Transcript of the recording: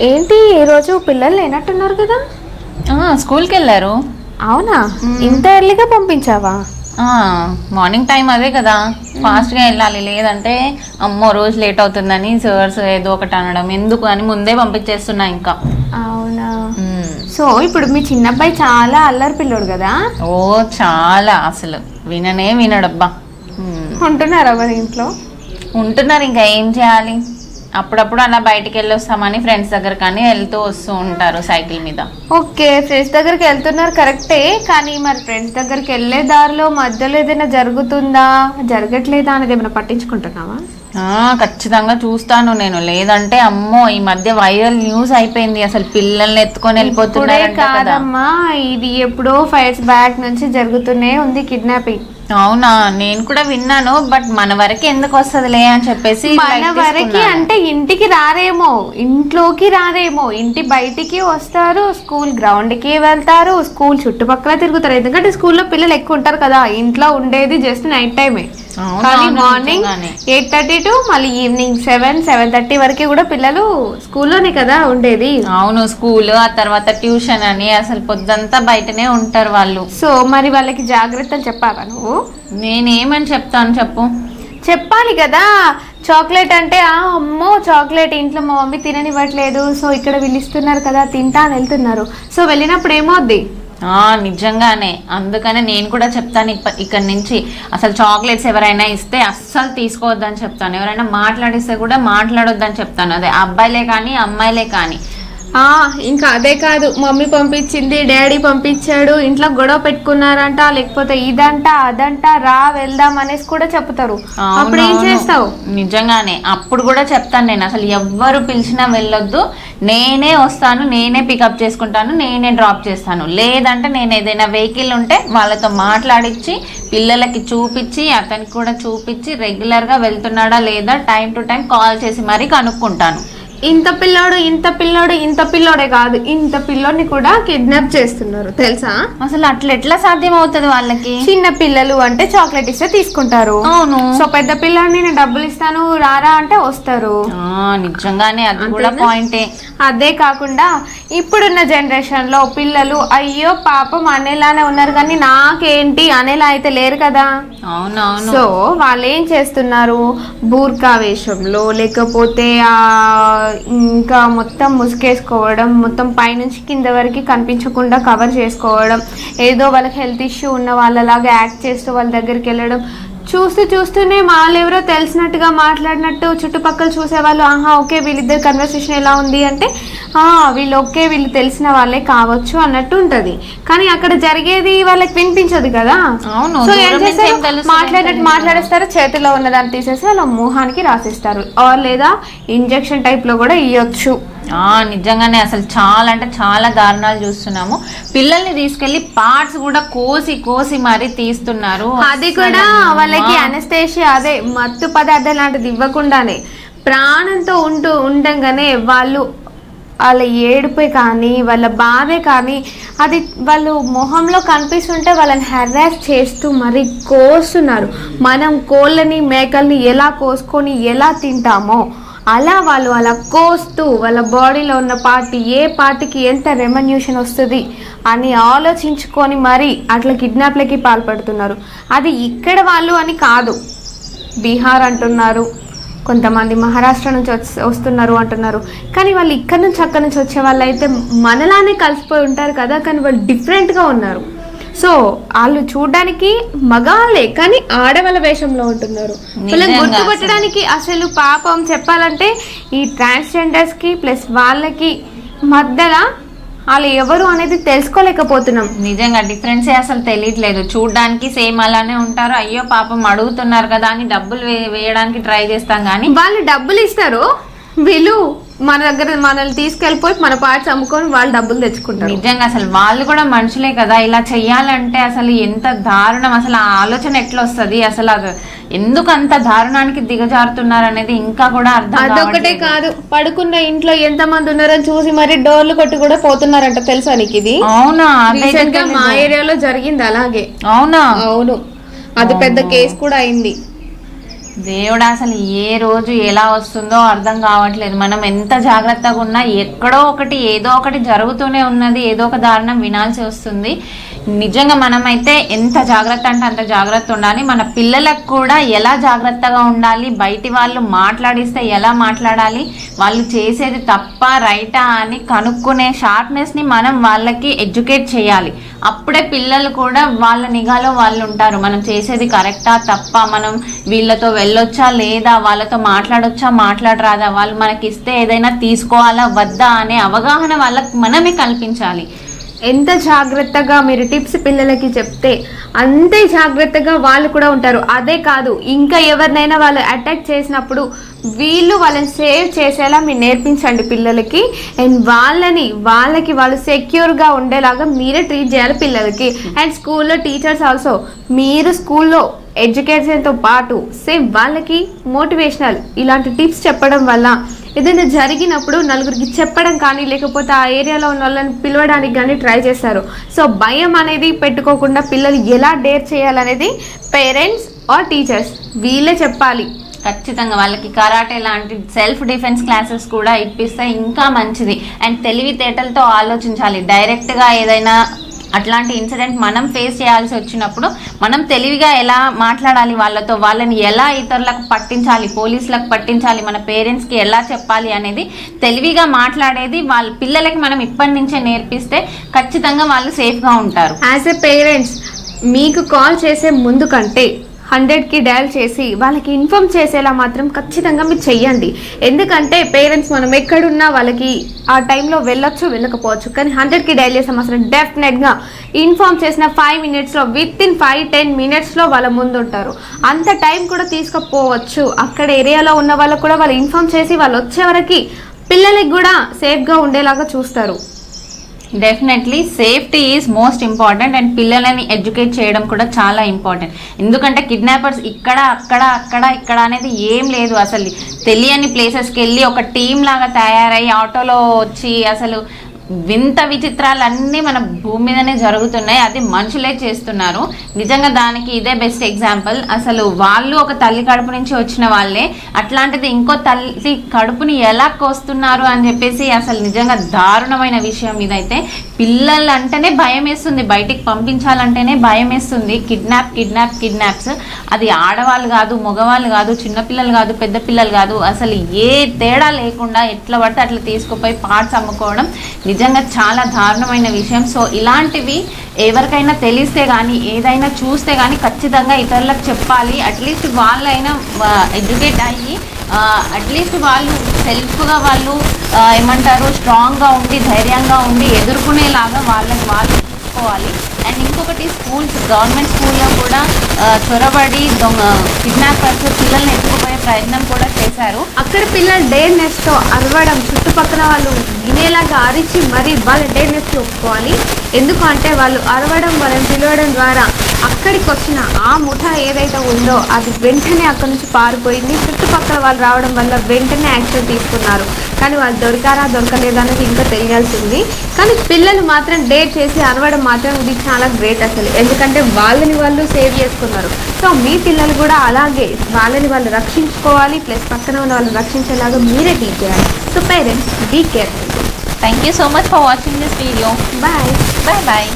ఏంటి ఈ రోజు పిల్లలు లేనట్టున్నారు కదా? ఆ, స్కూల్కి వెళ్ళారు అవునా ఇంత ఎర్లీగా పంపించావా? మార్నింగ్ టైం అదే కదా. ఫాస్ట్గా వెళ్ళాలి. లేదంటే అమ్మో రోజు లేట్ అవుతుందని సర్స్ ఏదో ఒకటి అనడం ఎందుకు అని ముందే పంపించేస్తున్నా ఇంకా. అవునా. సో ఇప్పుడు మీ చిన్నబ్బాయి చాలా అల్లరి పిల్లోడు కదా? ఓ చాలా అసలు. విననే వినడబ్బా. ఉంటున్నారా మరి ఇంట్లో? ఉంటున్నారు ఇంకా ఏం చేయాలి? అప్పుడప్పుడు అలా బయటికి వెళ్ళి వస్తామని ఫ్రెండ్స్ దగ్గర కానీ వెళ్తూ వస్తూ ఉంటారు సైకిల్ మీద. ఓకే ఫ్రెండ్స్ దగ్గరికి వెళ్తున్నారు కరెక్టే. కానీ మరి ఫ్రెండ్స్ దగ్గరికి వెళ్ళే దారిలో మధ్యలో ఏదైనా జరుగుతుందా? జరగట్లేదా అనేది ఏమైనా పట్టించుకుంటున్నావా? ఖచ్చితంగా చూస్తాను నేను. లేదంటే అమ్మో ఈ మధ్య వైరల్ న్యూస్ అయిపోయింది. అసలు పిల్లల్ని ఎత్తుకొని కదా. కాదమ్మా ఇది ఎప్పుడో ఫైవ్ ఇయర్స్ బ్యాక్ నుంచి జరుగుతూనే ఉంది కిడ్నాపింగ్ అవునా? నేను కూడా విన్నాను బట్ మన వరకు ఎందుకు వస్తుందిలే అని చెప్పేసి మన వరకి. అంటే ఇంటికి రారేమో ఇంట్లోకి రారేమో. ఇంటి బయటికి వస్తారు స్కూల్ గ్రౌండ్కి వెళ్తారు స్కూల్ చుట్టుపక్కల తిరుగుతారు. ఎందుకంటే స్కూల్లో పిల్లలు ఎక్కువ ఉంటారు కదా ఇంట్లో ఉండేది జస్ట్ నైట్ టైమే కానీ మార్నింగ్. ఎయిట్ థర్టీ టు మళ్ళీ ఈవినింగ్ సెవెన్ సెవెన్ థర్టీ వరకు కూడా పిల్లలు స్కూల్లోనే కదా ఉండేది. అవును స్కూల్ ఆ తర్వాత ట్యూషన్ అని అసలు పొద్దంతా బయటనే ఉంటారు వాళ్ళు. సో మరి వాళ్ళకి జాగ్రత్తలు చెప్పావా నువ్వు? నేనేమని చెప్తాను చెప్పు. చెప్పాలి కదా. చాక్లెట్ అంటే ఆ అమ్మో చాక్లెట్ ఇంట్లో మా మమ్మీ తిననివ్వట్లేదు. సో ఇక్కడ వీళ్ళు ఇస్తున్నారు కదా తింటా అని వెళ్తున్నారు. సో వెళ్ళినప్పుడు ఏమవుద్ది? నిజంగానే. అందుకనే నేను కూడా చెప్తాను ఇప్ప- ఇక్కడ నుంచి. అసలు చాక్లెట్స్ ఎవరైనా ఇస్తే అస్సలు తీసుకోవద్దని చెప్తాను. ఎవరైనా మాట్లాడిస్తే కూడా మాట్లాడొద్దని చెప్తాను. అదే అబ్బాయిలే కానీ అమ్మాయిలే కానీ. ఇంకా అదే కాదు మమ్మీ పంపించింది డాడీ పంపించాడు ఇంట్లో గొడవ పెట్టుకున్నారంట లేకపోతే ఇదంట అదంట రా వెళ్దాం అనేసి కూడా చెప్తారు. అప్పుడు ఏం. చేస్తావు? నిజంగానే అప్పుడు కూడా చెప్తాను నేను. అసలు ఎవ్వరు పిలిచినా వెళ్ళొద్దు. నేనే వస్తాను నేనే పికప్ చేసుకుంటాను నేనే డ్రాప్ చేస్తాను. లేదంటే నేను ఏదైనా వెహికల్ ఉంటే వాళ్ళతో మాట్లాడించి పిల్లలకి చూపించి అతనికి కూడా చూపించి రెగ్యులర్గా వెళ్తున్నాడా లేదా టైం టు టైం కాల్ చేసి మరీ కనుక్కుంటాను. ఇంత పిల్లోడు ఇంత పిల్లోడు ఇంత పిల్లోడే కాదు. ఇంత పిల్లోడిని కూడా కిడ్నాప్ చేస్తున్నారు. తెలుసా? అసలు అట్లా ఎట్లా సాధ్యం అవుతుంది వాళ్ళకి? చిన్న పిల్లలు అంటే చాక్లెట్ ఇస్తే తీసుకుంటారు. అవును. సో పెద్ద పిల్లాడిని నేను డబ్బులు ఇస్తాను రారా అంటే వస్తారు. నిజంగానే అది కూడా పాయింటే. అదే కాకుండా ఇప్పుడున్న జనరేషన్లో పిల్లలు అయ్యో పాపం అనేలానే ఉన్నారు కానీ నాకేంటి? అనేలా అయితే లేరు కదా. అవునవును. సో వాళ్ళు ఏం చేస్తున్నారు? బూర్కా వేషంలో లేకపోతే ఆ ఇంకా మొత్తం ముసుకేసుకోవడం మొత్తం పైనుంచి కింద వరకు కనిపించకుండా కవర్ చేసుకోవడం ఏదో వాళ్ళకి హెల్త్ ఇష్యూ ఉన్న వాళ్ళలాగా యాక్ట్ చేస్తూ వాళ్ళ దగ్గరికి వెళ్ళడం చూస్తూ చూస్తూనే వాళ్ళెవరో తెలిసినట్టుగా మాట్లాడినట్టు చుట్టుపక్కల చూసేవాళ్ళు ఆహా ఓకే వీళ్ళిద్దరు కన్వర్సేషన్ ఎలా ఉంది? అంటే ఆ వీళ్ళు ఓకే వీళ్ళు తెలిసిన వాళ్ళే కావచ్చు అన్నట్టు ఉంటది. కానీ అక్కడ జరిగేది వాళ్ళకి వినిపించదు కదా. అవును, సో ఏం చేస్తారు? మాట్లాడినట్టు మాట్లాడేస్తారు చేతిలో ఉన్నదాన్ని తీసేసి వాళ్ళ మొహానికి రాసిస్తారు. ఆర్ లేదా ఇంజెక్షన్ టైప్లో కూడా ఇవ్వచ్చు నిజంగానే అసలు చాలా అంటే చాలా దారుణాలు చూస్తున్నాము. పిల్లల్ని తీసుకెళ్ళి పార్ట్స్ కూడా కోసి కోసి మరీ తీస్తున్నారు. అది కూడా వాళ్ళకి అనస్థేషియా అదే మత్తు పదార్థం లాంటిది ఇవ్వకుండానే. ప్రాణంతో ఉంటూ ఉండంగానే వాళ్ళు వాళ్ళ ఏడుపే కానీ వాళ్ళ బాధే కానీ అది వాళ్ళు మొహంలో కనిపిస్తుంటే వాళ్ళని హెరాస్ చేస్తూ మరి కోస్తున్నారు. మనం కోళ్ళని మేకల్ని ఎలా కోసుకొని ఎలా తింటామో. అలా వాళ్ళు అలా కోస్తూ వాళ్ళ బాడీలో ఉన్న పార్ట్ ఏ పార్ట్కి ఎంత రెమన్యూషన్ వస్తుంది అని ఆలోచించుకొని మరీ అట్లా కిడ్నాప్లకి పాల్పడుతున్నారు. అది ఇక్కడ వాళ్ళు అని కాదు. బీహార్ అంటున్నారు కొంతమంది మహారాష్ట్ర నుంచి వస్తున్నారు అంటున్నారు. కానీ వాళ్ళు ఇక్కడ నుంచి అక్కడ నుంచి వచ్చే వాళ్ళు అయితే మనలానే కలిసిపోయి ఉంటారు కదా కానీ వాళ్ళు డిఫరెంట్గా ఉన్నారు. సో వాళ్ళు చూడడానికి మగాళ్ళే కానీ ఆడవాళ్ళ వేషంలో ఉంటున్నారు. వాళ్ళని గుర్తుపట్టడానికి అసలు పాపం చెప్పాలంటే ఈ ట్రాన్స్జెండర్స్కి ప్లస్ వాళ్ళకి మధ్యలో వాళ్ళు ఎవరు అనేది తెలుసుకోలేకపోతున్నాం. నిజంగా డిఫరెన్సే అసలు తెలియట్లేదు. చూడడానికి సేమ్ అలానే ఉంటారు. అయ్యో పాపం అడుగుతున్నారు కదా అని డబ్బులు వేయడానికి ట్రై చేస్తాం కానీ వాళ్ళు డబ్బులు ఇస్తారు. వీళ్ళు మన దగ్గర మనల్ని తీసుకెళ్ళిపోయి మన పార్ట్స్ అమ్ముకొని వాళ్ళు డబ్బులు తెచ్చుకుంటారు. నిజంగా అసలు వాళ్ళు కూడా మనుషులే కదా. ఇలా చెయ్యాలంటే అసలు ఎంత దారుణం. అసలు ఆ ఆలోచన ఎట్లా వస్తుంది అసలు అది ఎందుకు అంత దారుణానికి దిగజారుతున్నారు అనేది ఇంకా కూడా అర్థం అదొకటే. కాదు. పడుకున్న ఇంట్లో ఎంత మంది ఉన్నారని చూసి మరి డోర్లు కొట్టి కూడా పోతున్నారంట. తెలుసా నీకు ఇది? అవునా. మా ఏరియాలో జరిగింది అలాగే. అవునా? అవును. అది పెద్ద కేసు కూడా అయింది. దేవుడు అసలు ఏ రోజు ఎలా వస్తుందో అర్థం కావట్లేదు. మనం ఎంత జాగ్రత్తగా ఉన్నా ఎక్కడో ఒకటి ఏదో ఒకటి జరుగుతూనే ఉన్నది. ఏదో ఒక దారుణం వినాల్సి వస్తుంది. నిజంగా మనమైతే ఎంత జాగ్రత్త అంటే అంత జాగ్రత్త ఉండాలి. మన పిల్లలకు కూడా ఎలా జాగ్రత్తగా ఉండాలి? బయటి వాళ్ళు మాట్లాడిస్తే ఎలా మాట్లాడాలి? వాళ్ళు చేసేది తప్ప రైటా అని కనుక్కునే షార్ప్నెస్ని మనం వాళ్ళకి ఎడ్యుకేట్ చేయాలి. అప్పుడే పిల్లలు కూడా వాళ్ళ నిఘాలో వాళ్ళు ఉంటారు. మనం చేసేది కరెక్టా తప్ప? మనం వీళ్ళతో వెళ్ళొచ్చా లేదా వాళ్ళతో మాట్లాడొచ్చా మాట్లాడరాదా? వాళ్ళు మనకి ఇస్తే ఏదైనా తీసుకోవాలా వద్దా అనే అవగాహన వాళ్ళకి మనమే కల్పించాలి. ఎంత జాగ్రత్తగా మీరు టిప్స్ పిల్లలకి చెప్తే అంతే జాగ్రత్తగా వాళ్ళు కూడా ఉంటారు. అదే కాదు ఇంకా ఎవరినైనా వాళ్ళు అటాక్ చేసినప్పుడు వీళ్ళు వాళ్ళని సేవ్ చేసేలా మీరు నేర్పించండి పిల్లలకి. అండ్ వాళ్ళని వాళ్ళకి వాళ్ళు సెక్యూర్గా ఉండేలాగా మీరే ట్రీట్ చేయాలి పిల్లలకి. అండ్ స్కూల్లో టీచర్స్ ఆల్సో మీరు స్కూల్లో ఎడ్యుకేషన్తో పాటు సేమ్ వాళ్ళకి మోటివేషనల్ ఇలాంటి టిప్స్ చెప్పడం వల్ల ఏదైనా జరిగినప్పుడు నలుగురికి చెప్పడం కానీ లేకపోతే ఆ ఏరియాలో ఉన్న వాళ్ళని పిలవడానికి కానీ ట్రై చేస్తారు. సో భయం అనేది పెట్టుకోకుండా పిల్లలు ఎలా డేర్ చేయాలనేది పేరెంట్స్ ఆర్ టీచర్స్ వీళ్ళే చెప్పాలి. ఖచ్చితంగా వాళ్ళకి కరాటే లాంటి సెల్ఫ్ డిఫెన్స్ క్లాసెస్ కూడా ఇప్పిస్తే ఇంకా మంచిది. అండ్ తెలివితేటలతో ఆలోచించాలి. డైరెక్ట్గా ఏదైనా అట్లాంటి ఇన్సిడెంట్ మనం ఫేస్ చేయాల్సి వచ్చినప్పుడు మనం తెలివిగా ఎలా మాట్లాడాలి వాళ్ళతో వాళ్ళని ఎలా ఇతరులకు పట్టించాలి పోలీసులకు పట్టించాలి మన పేరెంట్స్కి ఎలా చెప్పాలి అనేది తెలివిగా మాట్లాడేది వాళ్ళ పిల్లలకి మనం ఇప్పటి నుంచే నేర్పిస్తే ఖచ్చితంగా వాళ్ళు సేఫ్గా ఉంటారు. యాజ్ ఎ పేరెంట్స్ మీకు కాల్ చేసే ముందు కంటే హండ్రెడ్కి డయల్ చేసి వాళ్ళకి ఇన్ఫామ్ చేసేలా మాత్రం ఖచ్చితంగా మీరు చెయ్యండి. ఎందుకంటే పేరెంట్స్ మనం ఎక్కడున్నా వాళ్ళకి ఆ టైంలో వెళ్ళొచ్చు వెళ్ళకపోవచ్చు. కానీ హండ్రెడ్కి డయల్ చేసాం అసలు డెఫినెట్గా ఇన్ఫామ్ చేసిన ఫైవ్ మినిట్స్లో విత్ ఇన్ ఫైవ్ టెన్ మినిట్స్లో వాళ్ళ ముందు ఉంటారు అంత టైం కూడా తీసుకుపోవచ్చు. అక్కడ ఏరియాలో ఉన్న వాళ్ళకు కూడా వాళ్ళు ఇన్ఫామ్ చేసి వాళ్ళు వచ్చే వరకు పిల్లలకి కూడా సేఫ్గా ఉండేలాగా చూస్తారు. Definitely safety is most important and పిల్లలని ఎడ్యుకేట్ చేయడం కూడా చాలా ఇంపార్టెంట్ ఎందుకంటే కిడ్నాపర్స్ ఇక్కడ అక్కడ అక్కడ ఇక్కడ అనేది ఏం లేదు అసలు. తెలియని ప్లేసెస్కి వెళ్ళి ఒక టీం లాగా తయారై ఆటోలో వచ్చి అసలు వింత విచిత్రాలన్నీ మన భూమి మీదనే జరుగుతున్నాయి. అది మనుషులే చేస్తున్నారు. నిజంగా దానికి ఇదే బెస్ట్ ఎగ్జాంపుల్ అసలు వాళ్ళు ఒక తల్లి కడుపు నుంచి వచ్చిన వాళ్ళే. అట్లాంటిది ఇంకో తల్లి కడుపుని ఎలా కోస్తున్నారు అని చెప్పేసి అసలు నిజంగా దారుణమైన విషయం ఇదైతే. పిల్లలు అంటేనే భయం వేస్తుంది బయటికి పంపించాలంటేనే భయం వేస్తుంది కిడ్నాప్ కిడ్నాప్ కిడ్నాప్స్. అది ఆడవాళ్ళు కాదు మగవాళ్ళు కాదు చిన్నపిల్లలు కాదు పెద్ద పిల్లలు కాదు. అసలు ఏ తేడా లేకుండా ఎట్లా పడితే అట్లా తీసుకుపోయి పార్ట్స్ అమ్ముకోవడం నిజంగా చాలా దారుణమైన విషయం. సో ఇలాంటివి ఎవరికైనా తెలిస్తే కానీ ఏదైనా చూస్తే కానీ ఖచ్చితంగా ఇతరులకు చెప్పాలి. అట్లీస్ట్ వాళ్ళైనా ఎడ్యుకేట్ అయ్యి అట్లీస్ట్ వాళ్ళు సెల్ఫ్గా వాళ్ళు ఏమంటారు స్ట్రాంగ్గా ఉండి ధైర్యంగా ఉండి ఎదుర్కొనేలాగా వాళ్ళకి వాళ్ళు చూసుకోవాలి. ఇంకొకటి స్కూల్స్ గవర్నమెంట్ స్కూల్లో కూడా చొరబడి దొంగ కిడ్నాపర్స్ పిల్లల్ని ఎత్తుకుపోయే ప్రయత్నం కూడా చేశారు. అక్కడ పిల్లలు డే నెస్ట్తో అరవడం చుట్టుపక్కల వాళ్ళు వినేలాగా అరిచి మరి వాళ్ళ నెస్ట్ ఒప్పుకోవాలి. ఎందుకంటే వాళ్ళు అరవడం వాళ్ళని పిలవడం ద్వారా అక్కడికి వచ్చిన ఆ ముఠా ఏదైతే ఉందో అది వెంటనే అక్కడి నుంచి పారిపోయింది. చుట్టుపక్కల వాళ్ళు రావడం వల్ల వెంటనే యాక్షన్ తీసుకున్నారు. కానీ వాళ్ళు దొరికారా దొరకలేదా అనేది ఇంకా తెలియాల్సింది. కానీ పిల్లలు మాత్రం డేట్ చేసి అరవడం మాత్రం ఇది చాలా గ్రేట్ అసలు. ఎందుకంటే వాళ్ళని వాళ్ళు సేవ్ చేసుకున్నారు. సో మీ పిల్లలు కూడా అలాగే వాళ్ళని వాళ్ళు రక్షించుకోవాలి ప్లస్ పక్కన ఉన్న వాళ్ళని రక్షించేలాగా మీరే టీచ్ చేయాలి. So parents be careful thank you so much for watching this video bye bye bye